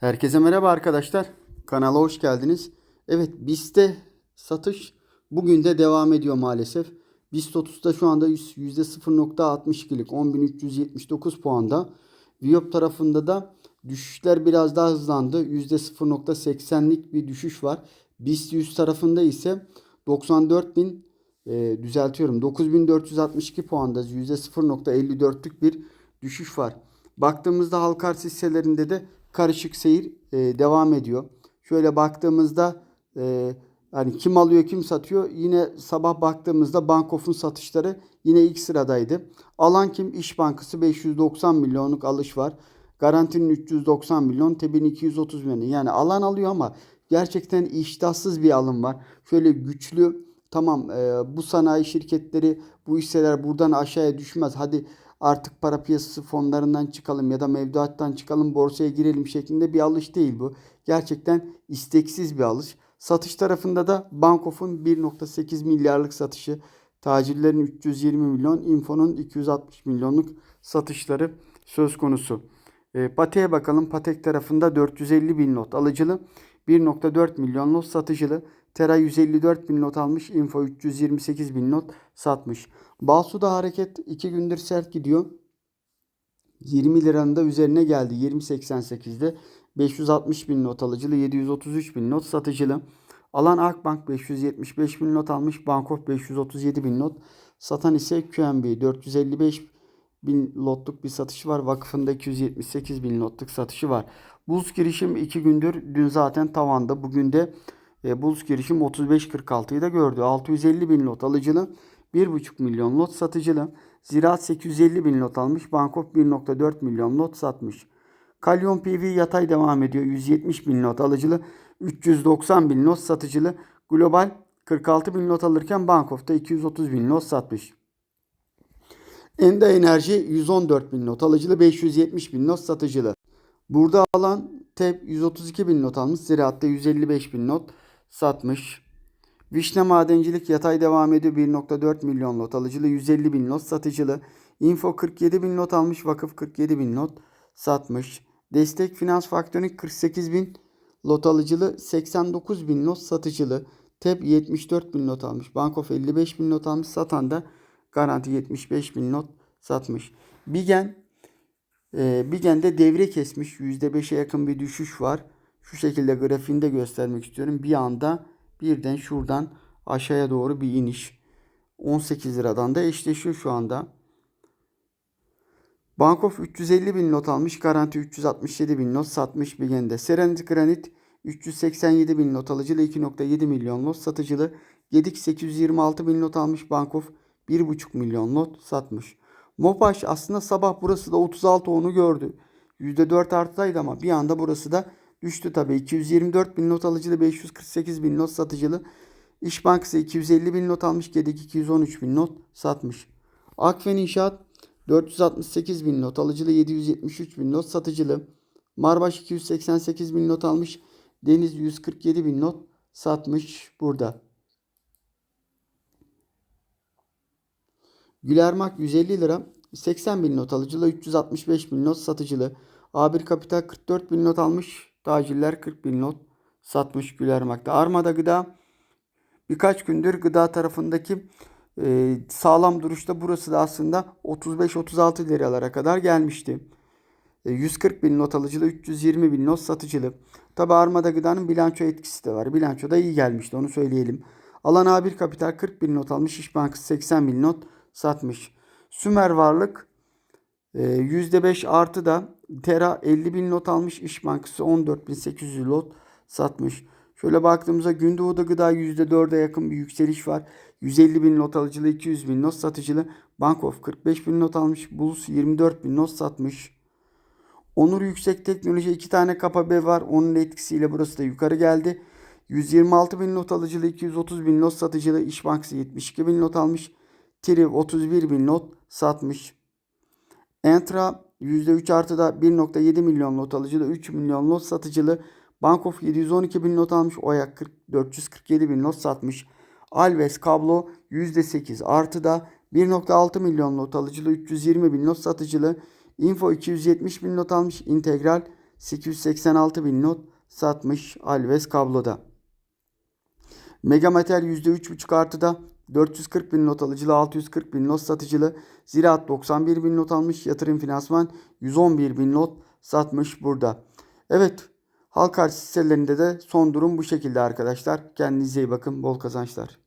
Herkese merhaba arkadaşlar. Kanala hoş geldiniz. Evet BIST'te satış bugün de devam ediyor maalesef. BIST 30'da şu anda yüz- %0.62'lik 10.379 puanda. Viyop tarafında da düşüşler biraz daha hızlandı. %0.80'lik bir düşüş var. BIST 100 tarafında ise 94.000 e, düzeltiyorum 9462 puanda %0.54'lük bir düşüş var. Baktığımızda halka arz hisselerinde de karışık seyir e, devam ediyor. Şöyle baktığımızda e, hani kim alıyor kim satıyor yine sabah baktığımızda Bankof'un satışları yine ilk sıradaydı. Alan kim? İş Bankası 590 milyonluk alış var. Garantinin 390 milyon, TEB'in 230 milyon. Yani alan alıyor ama gerçekten iştahsız bir alım var. Şöyle güçlü tamam e, bu sanayi şirketleri bu hisseler buradan aşağıya düşmez. Hadi artık para piyasası fonlarından çıkalım ya da mevduattan çıkalım borsaya girelim şeklinde bir alış değil bu. Gerçekten isteksiz bir alış. Satış tarafında da Bankof'un 1.8 milyarlık satışı, tacirlerin 320 milyon, Info'nun 260 milyonluk satışları söz konusu. E, Patek'e bakalım. Patek tarafında 450 bin not alıcılı, 1.4 milyon not satıcılı. Tera 154 bin not almış. Info 328 bin not satmış. Balsu'da hareket 2 gündür sert gidiyor. 20 liranın da üzerine geldi. 20.88'de 560 bin not alıcılı, 733 bin not satıcılı. Alan Akbank 575 bin not almış. Bankof 537 bin not. Satan ise QNB 455 bin lotluk bir satışı var. Vakfında 278 bin lotluk satışı var. Buz girişim 2 gündür dün zaten tavanda. Bugün de e, Buz girişim 35.46'yı da gördü. 650 bin lot alıcılı. 1,5 milyon lot satıcılı. Ziraat 850 bin lot almış. Bankof 1.4 milyon lot satmış. Kalyon PV yatay devam ediyor. 170 bin lot alıcılı. 390 bin lot satıcılı. Global 46 bin lot alırken Bankof'ta 230 bin lot satmış. Enda Enerji 114 bin not alıcılı, 570 bin not satıcılı. Burada alan TEP 132 bin not almış, Ziraat'ta 155 bin not satmış. Vişne Madencilik yatay devam ediyor. 1.4 milyon lot alıcılı, 150 bin not satıcılı. Info 47 bin not almış, Vakıf 47 bin not satmış. Destek Finans Faktöring 48 bin lot alıcılı, 89 bin not satıcılı. TEP 74 bin not almış. Bankof 55 bin not almış. Satan da Garanti 75 bin not satmış. Bigen e, Bigen'de devre kesmiş. %5'e yakın bir düşüş var. Şu şekilde grafiğinde göstermek istiyorum. Bir anda birden şuradan aşağıya doğru bir iniş. 18 liradan da eşleşiyor şu anda. Bankof 350 bin not almış. Garanti 367 bin not satmış Bigen'de. Serenit Granit 387 bin not alıcılı 2.7 milyon not satıcılı. Gedik 826 bin not almış Bankof 1.5 milyon not satmış. Mopaş aslında sabah burası da 36 onu gördü. %4 artıdaydı ama bir anda burası da düştü tabii. 224 bin not alıcılı 548 bin not satıcılı. İş Bankası 250 bin not almış. Gedik 213 bin not satmış. Akfen İnşaat 468 bin not alıcılı 773 bin not satıcılı. Marbaş 288 bin not almış. Deniz 147 bin not satmış burada. Gülermak 150 lira 80 bin not alıcılı 365 bin not satıcılı. A1 Kapital 44 bin not almış. Tacirler 40 bin not satmış Gülermak'ta. Armada Gıda birkaç gündür gıda tarafındaki e, sağlam duruşta burası da aslında 35-36 liralara kadar gelmişti. E, 140 bin not alıcılı 320 bin not satıcılı. Tabi Armada Gıda'nın bilanço etkisi de var. Bilanço da iyi gelmişti onu söyleyelim. Alan A1 Kapital 40 bin not almış. İş Bankası 80 bin not satmış. Sümer Varlık %5 artı da Tera 50 bin not almış. İş Bankası 14.800 lot satmış. Şöyle baktığımızda Gündoğu'da gıda %4'e yakın bir yükseliş var. 150 bin not alıcılı 200 bin not satıcılı. Bankof 45 bin not almış. Bulus 24 bin not satmış. Onur Yüksek Teknoloji iki tane kapabe var. Onun etkisiyle burası da yukarı geldi. 126 bin not alıcılı 230 bin not satıcılı. İş Bankası 72 bin not almış. Triv 31 bin not satmış. Entra %3 artıda 1.7 milyon not alıcılı 3 milyon not satıcılı. Bankof 712 bin not almış. Oyak 40, 447 bin not satmış. Alves kablo %8 artıda 1.6 milyon not alıcılı 320 bin not satıcılı. Info 270 bin not almış. Integral 886 bin lot satmış Alves kabloda. Megametal %3.5 artıda 440 bin lot alıcılı 640 bin lot satıcılı. Ziraat 91 bin lot almış. Yatırım finansman 111 bin lot satmış burada. Evet halk arz hisselerinde de son durum bu şekilde arkadaşlar. Kendinize iyi bakın. Bol kazançlar.